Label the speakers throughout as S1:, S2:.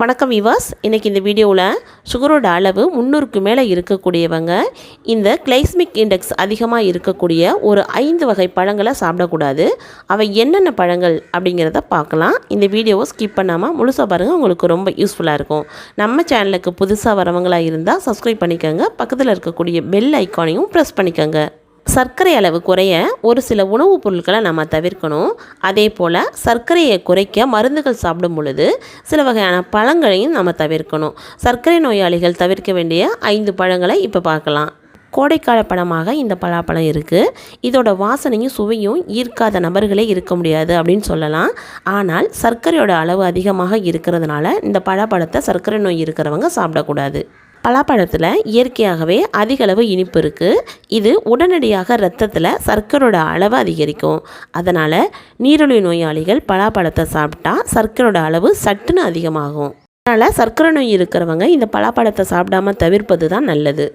S1: வணக்கம் விவாஸ் இன்றைக்கி இந்த வீடியோவில் சுகரோட அளவு முந்நூறுக்கு மேலே இருக்கக்கூடியவங்க இந்த கிளைஸ்மிக் இண்டெக்ஸ் அதிகமாக இருக்கக்கூடிய ஒரு ஐந்து வகை பழங்களை சாப்பிடக்கூடாது. அவை என்னென்ன பழங்கள் அப்படிங்கிறத பார்க்கலாம். இந்த வீடியோவை ஸ்கிப் பண்ணாமல் முழுசாக பாருங்கள் உங்களுக்கு ரொம்ப யூஸ்ஃபுல்லாக இருக்கும். நம்ம சேனலுக்கு புதுசாக வரவங்களாக இருந்தால் சப்ஸ்கிரைப் பண்ணிக்கோங்க. பக்கத்தில் இருக்கக்கூடிய பெல் ஐக்கானையும் ப்ரெஸ் பண்ணிக்கோங்க. சர்க்கரை அளவு குறைய ஒரு சில உணவுப் பொருட்களை நம்ம தவிர்க்கணும். அதே போல் சர்க்கரையை குறைக்க மருந்துகள் சாப்பிடும் பொழுது சில வகையான பழங்களையும் நம்ம தவிர்க்கணும். சர்க்கரை நோயாளிகள் தவிர்க்க வேண்டிய ஐந்து பழங்களை இப்போ பார்க்கலாம். கோடைக்கால பழமாக இந்த பலாப்பழம் இருக்குது இதோட வாசனையும் சுவையும் ஈர்க்காத நபர்களே இருக்க முடியாது அப்படின்னு சொல்லலாம். ஆனால் சர்க்கரையோட அளவு அதிகமாக இருக்கிறதுனால இந்த பழப்பழத்தை சர்க்கரை நோய் இருக்கிறவங்க சாப்பிடக்கூடாது. பலாப்பழத்தில் இயற்கையாகவே அதிகளவு இனிப்பு இருக்குது இது உடனடியாக ரத்தத்தில் சர்க்கரோட அளவு அதிகரிக்கும். அதனால் நீரிழிவு நோயாளிகள் பலாப்பழத்தை சாப்பிட்டா சர்க்கரோட அளவு சட்டுன்னு அதிகமாகும். அதனால் சர்க்கரை நோய் இருக்கிறவங்க இந்த பலாப்பழத்தை சாப்பிடாம தவிர்ப்பது தான் நல்லது.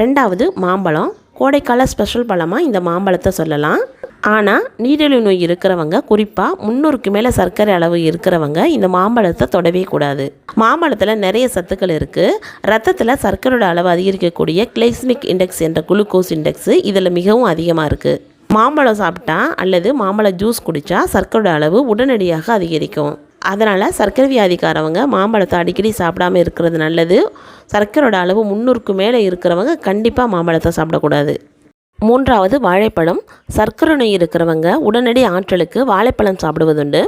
S1: ரெண்டாவது மாம்பழம். கோடைக்கால ஸ்பெஷல் பழமாக இந்த மாம்பழத்தை சொல்லலாம். ஆனால் நீரிழிவு நோய் இருக்கிறவங்க குறிப்பாக முந்நூறுக்கு மேலே சர்க்கரை அளவு இருக்கிறவங்க இந்த மாம்பழத்தை தொடவே கூடாது. மாம்பழத்தில் நிறைய சத்துக்கள் இருக்குது ரத்தத்தில் சர்க்கரையோட அளவு அதிகரிக்கக்கூடிய கிளைஸ்மிக் இண்டெக்ஸ் என்ற குளுக்கோஸ் இண்டெக்ஸ் இதில் மிகவும் அதிகமாக இருக்குது மாம்பழம் சாப்பிட்டா அல்லது மாம்பழ ஜூஸ் குடித்தா சர்க்கரையோட அளவு உடனடியாக அதிகரிக்கும். அதனால் சர்க்கரை வியாதிக்காரவங்க மாம்பழத்தை அடிக்கடி சாப்பிடாம இருக்கிறது நல்லது. சர்க்கரையோட அளவு முந்நூறுக்கு மேலே இருக்கிறவங்க கண்டிப்பாக மாம்பழத்தை சாப்பிடக்கூடாது. மூன்றாவது வாழைப்பழம். சர்க்கரை நோய் இருக்கிறவங்க உடனடி ஆற்றலுக்கு வாழைப்பழம் சாப்பிடுவதுண்டு.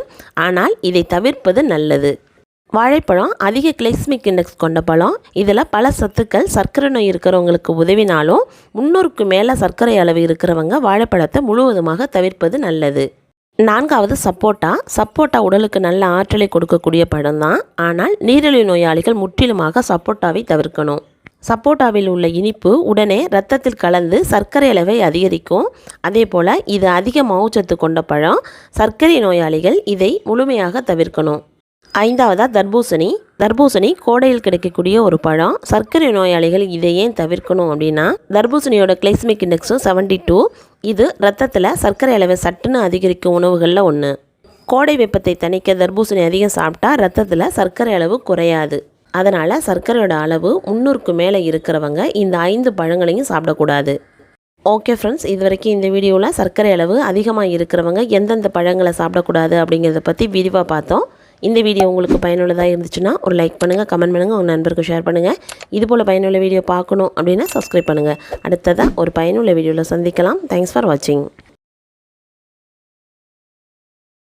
S1: ஆனால் இதை தவிர்ப்பது நல்லது. வாழைப்பழம் அதிக கிளைஸ்மிக் இண்டெக்ஸ் கொண்ட பழம். இதில் பல சத்துக்கள் சர்க்கரை நோய் இருக்கிறவங்களுக்கு உதவினாலும் முன்னூறுக்கு மேலே சர்க்கரை அளவு இருக்கிறவங்க வாழைப்பழத்தை முழுவதுமாக தவிர்ப்பது நல்லது. நான்காவது சப்போட்டா. சப்போட்டா உடலுக்கு நல்ல ஆற்றலை கொடுக்கக்கூடிய பழம் தான் ஆனால் நீரிழிவு நோயாளிகள் முற்றிலுமாக சப்போட்டாவை தவிர்க்கணும். சப்போட்டாவில் உள்ள இனிப்பு உடனே ரத்தத்தில் கலந்து சர்க்கரை அளவை அதிகரிக்கும். அதே போல் இது அதிக மாவுச்சத்து கொண்ட பழம். சர்க்கரை நோயாளிகள் இதை முழுமையாக தவிர்க்கணும். ஐந்தாவதாக தர்பூசணி. தர்பூசணி கோடையில் கிடைக்கக்கூடிய ஒரு பழம். சர்க்கரை நோயாளிகள் இதை ஏன் தவிர்க்கணும் அப்படின்னா தர்பூசணியோட கிளைஸ்மிக் இண்டெக்ஸும் செவன்டி டூ. இது ரத்தத்தில் சர்க்கரை அளவை சட்டுன்னு அதிகரிக்கும் உணவுகளில் ஒன்று கோடை வெப்பத்தை தணிக்க தர்பூசணி அதிகம் சாப்பிட்டா ரத்தத்தில் சர்க்கரை அளவு குறையாது. அதனால் சர்க்கரையோட அளவு முந்நூறுக்கு மேலே இருக்கிறவங்க இந்த ஐந்து பழங்களையும் சாப்பிடக்கூடாது. ஓகே ஃப்ரெண்ட்ஸ் இது வரைக்கும் இந்த வீடியோவில் சர்க்கரை அளவு அதிகமாக இருக்கிறவங்க எந்தெந்த பழங்களை சாப்பிடக்கூடாது அப்படிங்கிறத பற்றி விரிவாக பார்த்தோம். இந்த வீடியோ உங்களுக்கு பயனுள்ளதாக இருந்துச்சுன்னா ஒரு லைக் பண்ணுங்கள் கமெண்ட் பண்ணுங்கள் உங்கள் நண்பருக்கு ஷேர் பண்ணுங்கள் இதுபோல் பயனுள்ள வீடியோ பார்க்கணும் அப்படின்னா சப்ஸ்கிரைப் பண்ணுங்கள் அடுத்ததாக ஒரு பயனுள்ள வீடியோவில் சந்திக்கலாம். தேங்க்ஸ் ஃபார் வாட்சிங்